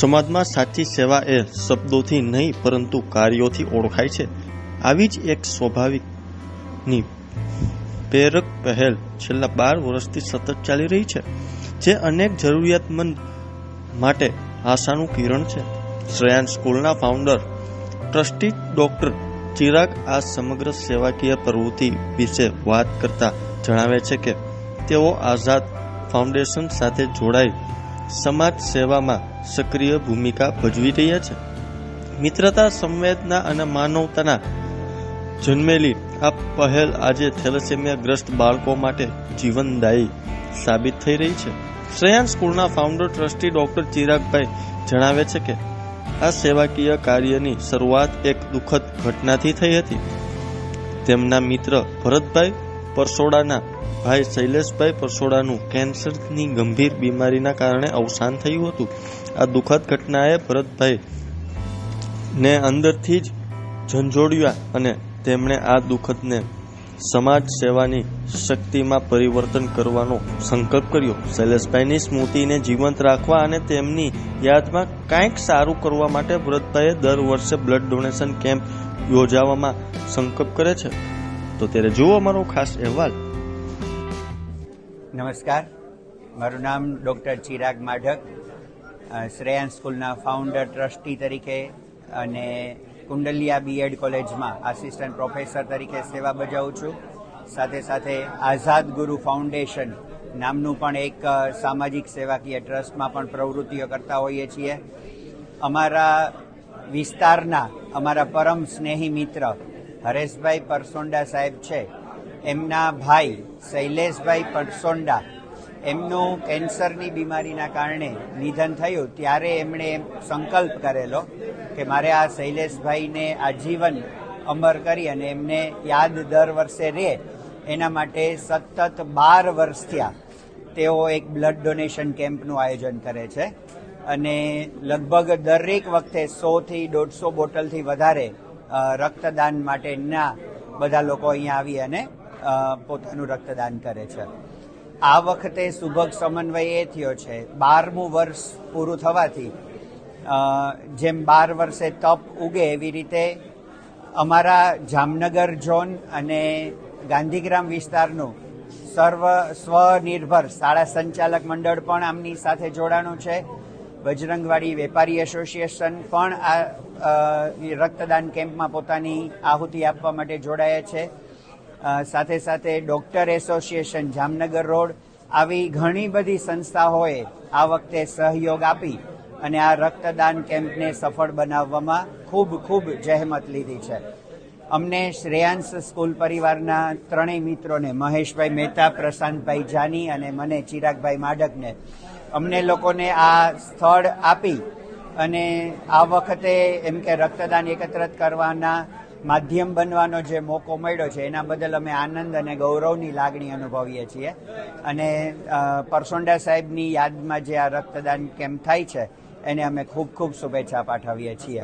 સમાજમાં સાચી સેવા એ શબ્દોથી નહીં, પરંતુ કાર્યોથી ઓળખાય છે. આવી જ એક સ્વાભાવિકની પ્રેરક પહેલ છેલ્લા બાર વર્ષથી સતત ચાલી રહી છે, જે અનેક જરૂરિયાતમંદ માટે આશાનું કિરણ છે. શ્રેયાન સ્કૂલના ફાઉન્ડર, ટ્રસ્ટી ડોક્ટર ચિરાગ આ સમગ્ર સેવાકીય પ્રવૃત્તિ વિશે વાત કરતા જણાવે છે કે તેઓ આઝાદ ફાઉન્ડેશન સાથે જોડાઈ સમાજ સેવામાં સક્રિય ભૂમિકા ભજવી રહ્યા છે. મિત્રતા, સંવેદના અને માનવતાના જન્મેલી આ પહેલ આજે થેલેસેમિયા ગ્રસ્ત બાળકો માટે જીવનદાયી સાબિત થઈ રહી છે. શ્રેયાન સ્કૂલના ફાઉન્ડર ટ્રસ્ટી ડોક્ટર ચિરાગભાઈ જણાવે છે કે, આ સેવાકીય કાર્યની શરૂઆત એક દુઃખદ ઘટનાથી થઈ હતી. તેમના મિત્ર ભરતભાઈ પરસોડાના ભાઈ શૈલેષભાઈ પરસોડાનું કેન્સરની ગંભીર બીમારીના કારણે અવસાન થયું હતું. આ દુઃખદ ઘટનાએ ભરતભાઈ ને અંદરથી જ ઝંઝોડ્યા અને તેમણે આ દુઃખદને સમાજ સેવાની શક્તિમાં પરિવર્તન કરવાનો સંકલ્પ કર્યો. શૈલેષભાઈની સ્મૃતિને જીવંત રાખવા અને તેમની યાદમાં કાંઈક સારું કરવા માટે વ્રતભાઈએ દર વર્ષે બ્લડ ડોનેશન કેમ્પ યોજાવામાં સંકલ્પ કરે છે. તો ત્યારે જુઓ અમારો ખાસ અહેવાલ. નમસ્કાર. મારું નામ ડૉક્ટર ચિરાગ માઢક શ્રેયાન સ્કૂલના ફાઉન્ડર ટ્રસ્ટી તરીકે અને કુંડલિયા બીએડ કોલેજમાં આસિસ્ટન્ટ પ્રોફેસર તરીકે સેવા બજાવું છું. સાથે સાથે આઝાદ ગુરુ ફાઉન્ડેશન નામનું પણ એક સામાજિક સેવાકીય ટ્રસ્ટમાં પણ પ્રવૃત્તિઓ કરતા હોઈએ છીએ. અમારા વિસ્તારના, અમારા પરમ સ્નેહી મિત્ર હરેશભાઈ પરસોંડા સાહેબ છે. એમના ભાઈ શૈલેષભાઈ પરસોંડા. એમનું કેન્સરની બીમારીના કારણે નિધન થયું. ત્યારે એમણે એમ સંકલ્પ કરેલો કે મારે આ શૈલેષભાઈને આજીવન અમર કરી અને એમને યાદ દર વર્ષે રહે. એના માટે સતત બાર વર્ષ થયા. તેઓ એક બ્લડ ડોનેશન કેમ્પનું આયોજન કરે છે. અને લગભગ દરેક વખતે સોથી દોઢસો બોટલથી વધારે રક્તદાન માટેના બધા લોકો અહીંયા આવી અને પોતાનું રક્તદાન કરે છે. આ વખતે સુભગ સમન્વય એ થયો છે. બારમું વર્ષ પૂરું થવાથી જેમ બાર વર્ષે તપ ઉગે એવી રીતે અમારા જામનગર ઝોન અને ગાંધીગ્રામ વિસ્તારનું સર્વ સ્વનિર્ભર શાળા સંચાલક મંડળ પણ આમની સાથે જોડાણું છે. બજરંગવાડી વેપારી એસોસિએશન પણ આ રક્તદાન કેમ્પમાં પોતાની આહુતિ આપવા માટે જોડાયા છે. સાથે સાથે ડોક્ટર એસોસિએશન જામનગર રોડ આવી ઘણી બધી સંસ્થાઓએ આ વખતે સહયોગ આપી અને આ રક્તદાન કેમ્પને સફળ બનાવવામાં ખૂબ ખૂબ જહેમત લીધી છે. અમને શ્રેયાંશ સ્કૂલ પરિવારના ત્રણેય મિત્રોને મહેશભાઈ મહેતા, પ્રશાંતભાઈ જાની અને મને ચિરાગભાઈ માડકને અમને લોકોને આ સ્થળ આપી અને આ વખતે એમ કે રક્તદાન એકત્રિત કરવાના માધ્યમ બનવાનો જે મોકો મળ્યો છે, એના બદલ અમે આનંદ અને ગૌરવની લાગણી અનુભવીએ છીએ. અને પરસોંડા સાહેબની યાદમાં જે આ રક્તદાન કેમ્પ થાય છે, એને અમે ખૂબ ખૂબ શુભેચ્છા પાઠવીએ છીએ.